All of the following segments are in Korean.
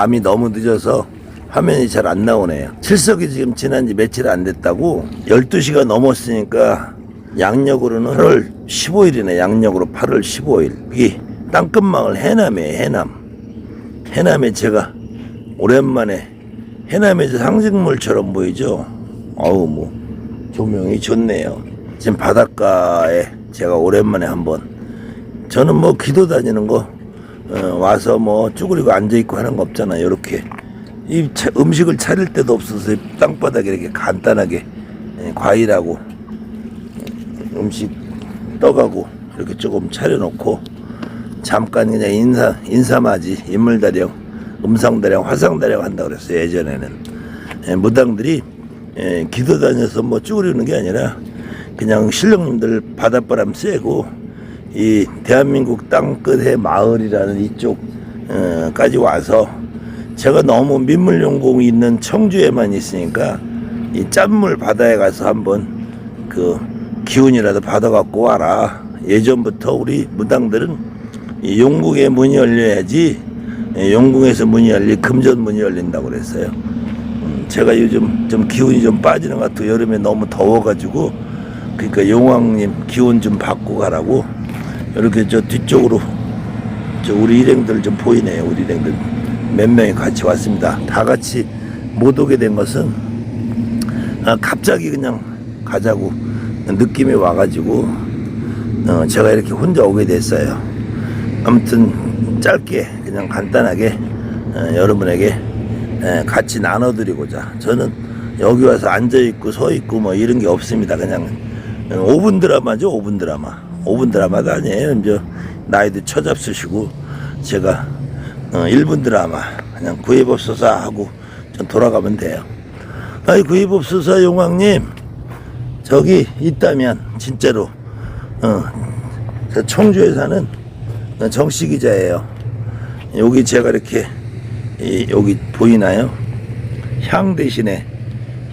밤이 너무 늦어서 화면이 잘 안 나오네요. 칠석이 지금 지난 지 며칠 안 됐다고 12시가 넘었으니까 양력으로는 8월 15일이네. 양력으로 8월 15일. 이게 땅끝마을 해남이에요. 해남. 해남에 제가 오랜만에 해남의 상징물처럼 보이죠. 어우 뭐 조명이 좋네요. 지금 바닷가에 제가 오랜만에 한번 저는 뭐 기도 다니는 거 어, 와서 뭐 쭈그리고 앉아 있고 하는 거 없잖아요. 이렇게 이 차- 음식을 차릴 데도 없어서 땅바닥에 이렇게 간단하게 예, 과일하고 음식 떠가고 이렇게 조금 차려놓고 잠깐 그냥 인사 인사맞이 인물다령 음상다령 화상다령 한다 그랬어요 예전에는 예, 무당들이 예, 기도 다녀서 뭐 쭈그리는 게 아니라 그냥 신령님들 바닷바람 쐬고 이 대한민국 땅끝의 마을이라는 이쪽까지 와서 제가 너무 민물용공이 있는 청주에만 있으니까 이 짠물 바다에 가서 한번 그 기운이라도 받아갖고 와라. 예전부터 우리 무당들은 이 용궁에 문이 열려야지 예, 용궁에서 문이 열리 금전 문이 열린다고 그랬어요. 음, 제가 요즘 좀 기운이 좀 빠지는 것 같고 여름에 너무 더워가지고 그러니까 용왕님 기운 좀 받고 가라고 이렇게 저 뒤쪽으로 저 우리 일행들 좀 보이네요. 우리 일행들 몇 명이 같이 왔습니다. 다 같이 못 오게 된 것은 아, 갑자기 그냥 가자고 느낌이 와가지고 어, 제가 이렇게 혼자 오게 됐어요. 아무튼 짧게 그냥 간단하게 어, 여러분에게 에, 같이 나눠드리고자 저는 여기 와서 앉아 있고 서 있고 뭐 이런 게 없습니다. 그냥 5분 드라마죠. 5분 드라마. 5분 드라마도 아니에요. 이제 나이도 처잡수시고 제가 어, 1분 드라마 그냥 구해봅소서 하고 좀 돌아가면 돼요. 아이 구해봅소서 용왕님 저기 있다면 진짜로 어, 저 청주에 사는 정씨 기자예요. 여기 제가 이렇게 이, 여기 보이나요? 향 대신에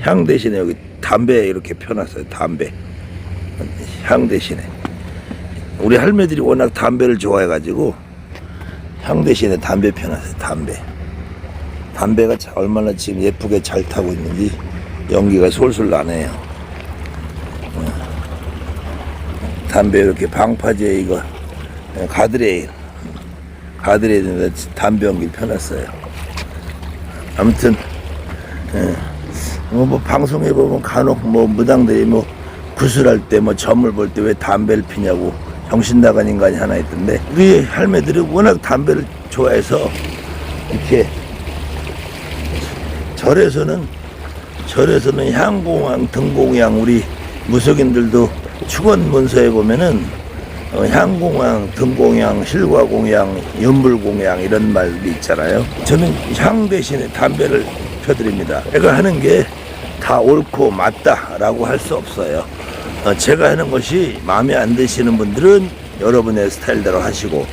향 대신에 여기 담배 이렇게 펴놨어요. 담배 향 대신에 우리 할매들이 워낙 담배를 좋아해가지고 향 대신에 담배 펴놨어요. 담배 담배가 자- 얼마나 지금 예쁘게 잘 타고 있는지 연기가 솔솔 나네요. 담배 이렇게 방파제 이거 예, 가드레일 가드레일에다 담배 연기 펴놨어요. 아무튼 예, 뭐, 뭐 방송에 보면 간혹 뭐 무당들이 뭐 구슬할 때 뭐 점을 볼 때 왜 담배를 피냐고 정신 나간 인간이 하나 있던데 우리 할매들이 워낙 담배를 좋아해서 이렇게 절에서는 절에서는 향공양 등공양 우리 무속인들도 축원 문서에 보면은 어, 향공양, 등공양, 실과공양, 연불공양 이런 말이 있잖아요. 저는 향 대신에 담배를 펴드립니다. 제가 하는 게 다 옳고 맞다라고 할 수 없어요. 어, 제가 하는 것이 마음에 안 드시는 분들은 여러분의 스타일대로 하시고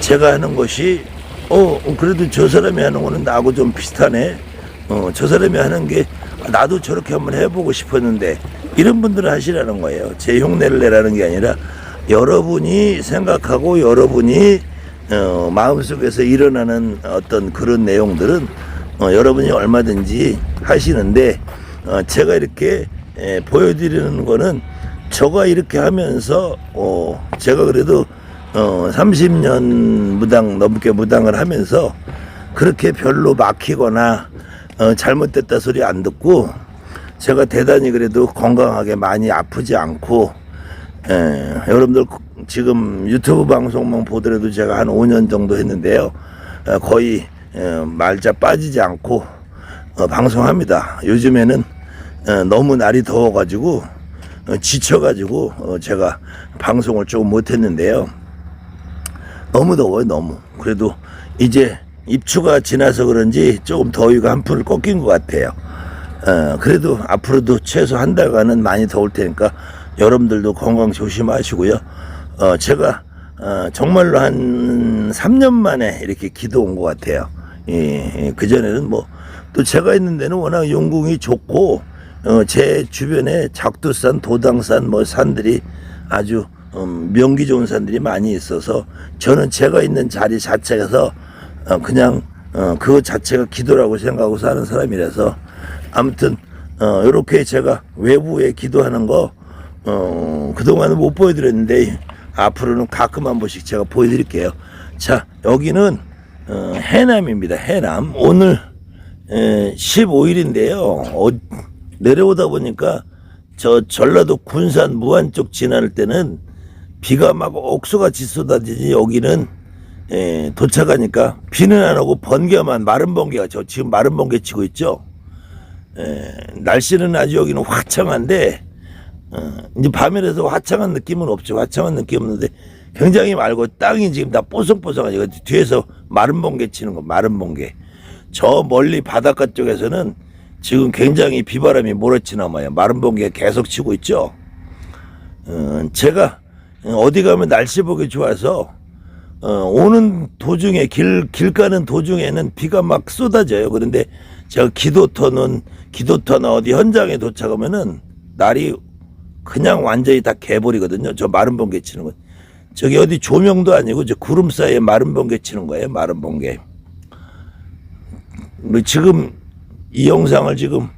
제가 하는 것이 어 그래도 저 사람이 하는 거는 나하고 좀 비슷하네. 어, 저 사람이 하는 게 나도 저렇게 한번 해보고 싶었는데 이런 분들은 하시라는 거예요. 제 흉내를 내라는 게 아니라 여러분이 생각하고 여러분이 어, 마음속에서 일어나는 어떤 그런 내용들은 어, 여러분이 얼마든지 하시는데 어, 제가 이렇게 에, 보여드리는 거는 저가 이렇게 하면서 어, 제가 그래도 어, 30년 무당 넘게 무당을 하면서 그렇게 별로 막히거나 어, 잘못됐다 소리 안 듣고 제가 대단히 그래도 건강하게 많이 아프지 않고 예, 여러분들 지금 유튜브 방송만 보더라도 제가 한 5년 정도 했는데요. 어, 거의 어, 말자 빠지지 않고 어, 방송합니다. 요즘에는 어, 너무 날이 더워가지고 어, 지쳐가지고 어, 제가 방송을 조금 못했는데요. 너무 더워요, 너무. 그래도 이제 입추가 지나서 그런지 조금 더위가 한풀 꺾인 것 같아요. 어, 그래도 앞으로도 최소 한 달간은 많이 더울 테니까 여러분들도 건강 조심하시고요. 어, 제가 어, 정말로 한 3년 만에 이렇게 기도 온 것 같아요. 예, 그 전에는 뭐 또 제가 있는 데는 워낙 용궁이 좋고 어, 제 주변에 작두산, 도당산 뭐 산들이 아주 음, 명기 좋은 산들이 많이 있어서 저는 제가 있는 자리 자체에서 어, 그냥 어, 그거 자체가 기도라고 생각하고 사는 사람이라서 아무튼 어, 이렇게 제가 외부에 기도하는 거 어, 그동안은 못 보여드렸는데 앞으로는 가끔 한 번씩 제가 보여드릴게요. 자 여기는 어, 해남입니다. 해남 오늘 15일인데요. 내려오다 보니까 저 전라도 군산 무안 쪽 지날 때는 비가 막 옥수같이 쏟아지지 여기는 에, 도착하니까 비는 안 오고 번개만 마른 번개가 저 지금 마른 번개 치고 있죠. 에, 날씨는 아주 여기는 화창한데 어, 이제 밤이라서 화창한 느낌은 없죠. 화창한 느낌 없는데 굉장히 맑고 땅이 지금 다 뽀송뽀송하죠. 뒤에서 마른 번개 치는 거 마른 번개. 저 멀리 바닷가 쪽에서는 지금 굉장히 비바람이 몰아치나마요. 마른 번개가 계속 치고 있죠. 어, 제가 어디 가면 날씨 보기 좋아서 어, 오는 도중에 길, 길 가는 도중에는 비가 막 쏟아져요. 그런데 제가 기도터는 기도터나 어디 현장에 도착하면은 날이 그냥 완전히 다 개버리거든요. 저 마른 번개 치는 거. 저기 어디 조명도 아니고 저 구름 사이에 마른 번개 치는 거예요. 마른 번개. 우리 지금 이 영상을 지금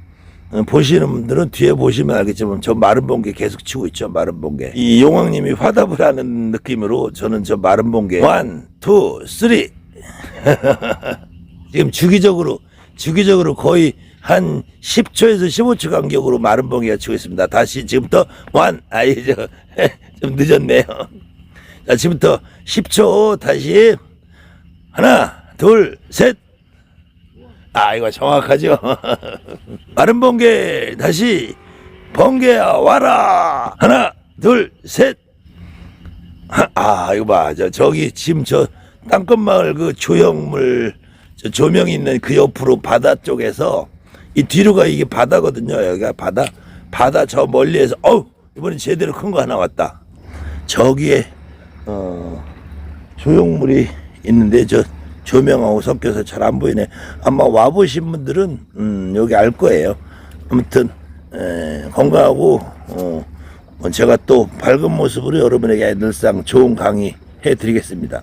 어, 보시는 분들은 뒤에 보시면 알겠지만 저 마른 번개 계속 치고 있죠. 마른 번개. 이 용왕님이 화답을 하는 느낌으로 저는 저 마른 번개 원, 투, 쓰리 지금 주기적으로 주기적으로 거의 한 10초에서 15초 간격으로 마른 번개가 치고 있습니다. 다시 지금부터 원, 아이 저좀 늦었네요. 자 지금부터 10초 다시 하나, 둘, 셋. 아 이거 정확하죠. 마른 번개 다시 번개야 와라 하나 둘 셋. 아 이거 봐. 저 저기 지금 저 땅끝마을 그 조형물 저 조명 있는 그 옆으로 바다 쪽에서 이 뒤로가 이게 바다거든요. 여기가 바다 바다 저 멀리에서 어우 이번엔 제대로 큰 거 하나 왔다. 저기에 어 조형물이 있는데 저 조명하고 섞여서 잘 안 보이네. 아마 와보신 분들은 음, 여기 알 거예요. 아무튼 에, 건강하고 어, 뭐 제가 또 밝은 모습으로 여러분에게 늘상 좋은 강의 해드리겠습니다.